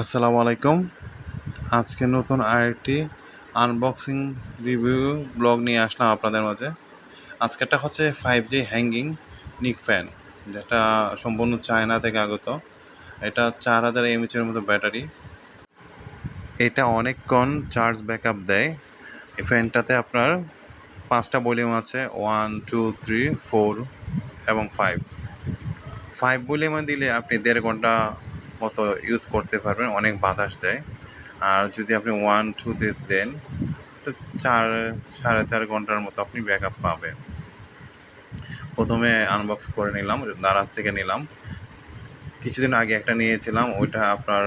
আসসালামু আলাইকুম। আজকে নতুন আরেকটি আনবক্সিং রিভিউ ব্লগ নিয়ে আসলাম আপনাদের মাঝে। আজকেরটা হচ্ছে five G hanging neck fan যেটা সম্পূর্ণ চায়না থেকে আগত। এটা চার হাজার এমএচের মতো ব্যাটারি। এটা অনেকক্ষণ চার্জ ব্যাকআপ দেয়। এই ফ্যানটাতে আপনার পাঁচটা ভলিউম আছে ওয়ান টু থ্রি ফোর এবং ফাইভ ফাইভ ভলিউমে দিলে আপনি দেড় ঘণ্টা মতো ইউজ করতে পারবেন, অনেক বাতাস দেয়। আর যদি আপনি ওয়ান টুতে দেন, তো চার, সাড়ে চার ঘণ্টার মতো আপনি ব্যাকআপ পাবেন। প্রথমে আনবক্স করে নিলাম, দারাজ থেকে নিলাম। কিছুদিন আগে একটা নিয়েছিলাম, ওইটা আপনার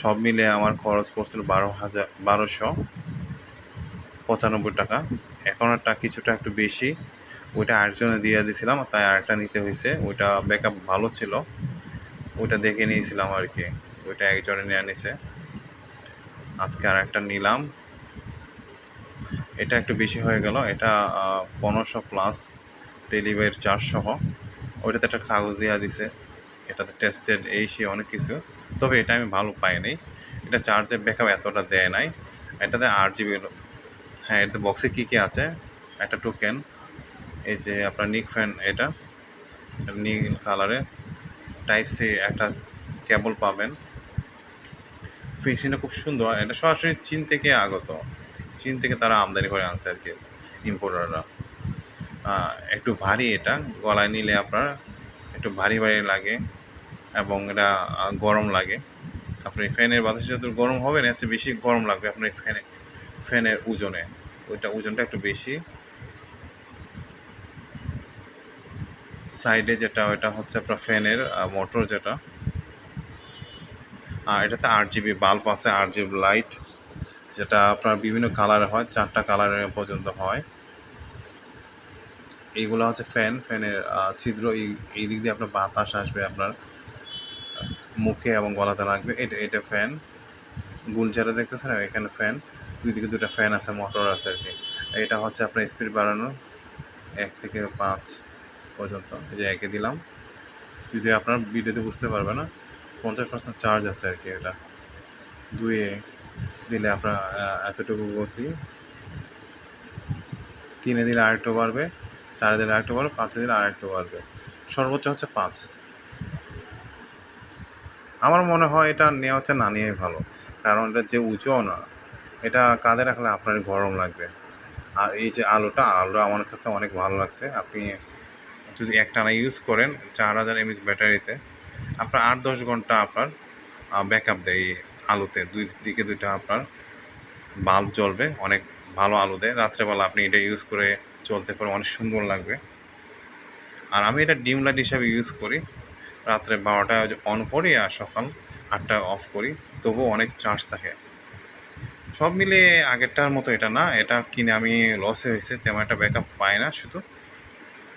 সব মিলে আমার খরচ পড়ছিল বারো হাজার, বারোশো পঁচানব্বই টাকা। এখন একটা কিছুটা একটু বেশি, ওইটা আরেকজনে দিয়ে দিয়েছিলাম তাই আরেকটা নিতে হয়েছে, ওইটা ব্যাকআপ ভালো ছিল। ওইটা দেখে নিয়েছিলাম আর কি। ওইটা একজনে নিয়ে নিছে আজকে আর একটা নিলাম। এটা একটু বেশি হয়ে গেল। এটা পনেরোশো প্লাস ডেলিভারি চার্জ সহ ওইটাতে একটা কাগজ দেওয়া দিছে। এটাতে টেস্টেড এই সে অনেক কিছু। তবে এটা আমি ভালো পাইনি। এটা চার্জের ব্যাকআপ এতটা দেয় নাই। এটাতে আট জিবি হ্যাঁ এটাতে বক্সে কী কী আছে? একটা টোকেন এই যে আপনার নিক ফ্যান এটা। নীল কালারে টাইপ সি একটা কেবল পাবেন। ফিনিশিংটা খুব সুন্দর, এটা সরাসরি চীন থেকে আগত। চীন থেকে তারা আমদানি করে আনছে আর কি ইম্পোর্টাররা একটু ভারী এটা, গলায় নিলে আপনার একটু ভারী ভারী লাগে এবং এটা গরম লাগে। আপনি ফ্যানের বাতাসে যত গরম হবে না হচ্ছে বেশি গরম লাগবে আপনার ফ্যানে, ফ্যানের ওজনে। ওইটা ওজনটা একটু বেশি। সাইডে যেটা, ওইটা হচ্ছে আপনার ফ্যানের মোটর যেটা। আর এটাতে আট জিবি বাল্ব আছে আট জিবি লাইট, যেটা আপনার বিভিন্ন কালারে হয়, চারটা কালারের পর্যন্ত হয়। এইগুলো হচ্ছে ফ্যান, ফ্যানের ছিদ্র, এই এই দিক দিয়ে আপনার বাতাস আসবে আপনার মুখে এবং গলাতে লাগবে। এটা এটা ফ্যান। গুল যেটা দেখতেছেন, এখানে ফ্যান। দুই দিকে দুটো ফ্যান আছে, মোটর আছে আর কি। এটা হচ্ছে আপনার স্পিড বাড়ানো, এক থেকে পাঁচ। পর্যন্ত এই যে একে দিলাম। যদি আপনার ভিডিওতে বুঝতে পারবে না, পঞ্চাশ পার্সেন্ট চার্জ আছে আর কি এটা। দুয়ে দিলে আপনার এতটুকু গতি। তিনে দিলে আরেকটু বাড়বে, চারে দিলে আরেকটু বাড়বে, পাঁচে দিলে আরেকটু বাড়বে। সর্বোচ্চ হচ্ছে পাঁচ। আমার মনে হয় এটা নেওয়া হচ্ছে না নিয়েই ভালো। কারণ এটা যে উঁচুও না, এটা কাঁধে রাখলে আপনার গরম লাগবে। আর এই যে আলোটা আলো আমার কাছে অনেক ভালো লাগছে। আপনি যদি একটানা ইউজ করেন, চার হাজার এমএচ ব্যাটারিতে, আপনার আট দশ ঘণ্টা আপনার ব্যাকআপ দেয় এই আলোতে। দুই দিকে দুইটা আপনার বাল্ব জ্বলবে, অনেক ভালো আলো দেয়। রাত্রেবেলা আপনি এটা ইউজ করে চলতে পারেন, অনেক সুন্দর লাগবে। আর আমি এটা ডিম লাইট হিসাবে ইউজ করি। রাত্রে বারোটায় অন করি আর সকাল আটটায় অফ করি, তবুও অনেক চার্জ থাকে। সব মিলে আগেরটার মতো এটা না, এটা কিনে আমি লসে হয়েছে, তেমন একটা ব্যাকআপ পাই না শুধু।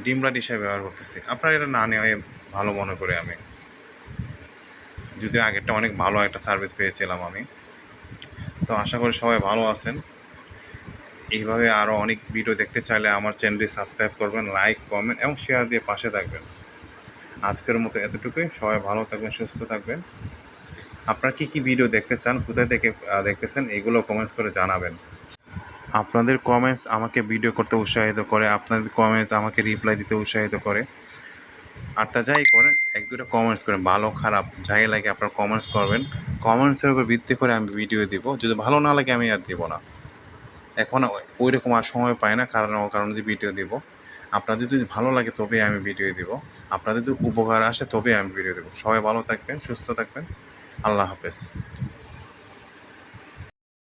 ডিম লাইট হিসাবে ব্যবহার করতেছি। আপনার এটা না নেওয়াই ভালো মনে করি আমি। যদিও আগেরটা অনেক ভালো একটা সার্ভিস পেয়েছিলাম আমি। তো আশা করি সবাই ভালো আছেন। এইভাবে আরও অনেক ভিডিও দেখতে চাইলে আমার চ্যানেলটি সাবস্ক্রাইব করবেন লাইক কমেন্ট এবং শেয়ার দিয়ে পাশে থাকবেন। আজকের মতো এতটুকুই। সবাই ভালো থাকবেন, সুস্থ থাকবেন। আপনারা কী কী ভিডিও দেখতে চান, কোথায় থেকে দেখতেছেন, এগুলো কমেন্টস করে জানাবেন। আপনাদের কমেন্টস আমাকে ভিডিও করতে উৎসাহিত করে, আপনাদের কমেন্টস আমাকে রিপ্লাই দিতে উৎসাহিত করে। আর তা যাই করেন, এক দুটো কমেন্টস করেন, ভালো, খারাপ, যাই লাগে আপনারা কমেন্টস করবেন। কমেন্টসের উপর ভিত্তি করে আমি ভিডিও দিব, যদি ভালো না লাগে আমি আর দিব না। এখন ওই রকম আর সময় পাই না, কারণ কারণে যে ভিডিও দিব। আপনাদের যদি ভালো লাগে তবে আমি ভিডিও দিব। আপনাদের যদি উপকার আসে তবে আমি ভিডিও দেবো। সবাই ভালো থাকবেন, সুস্থ থাকবেন। আল্লাহ হাফেজ।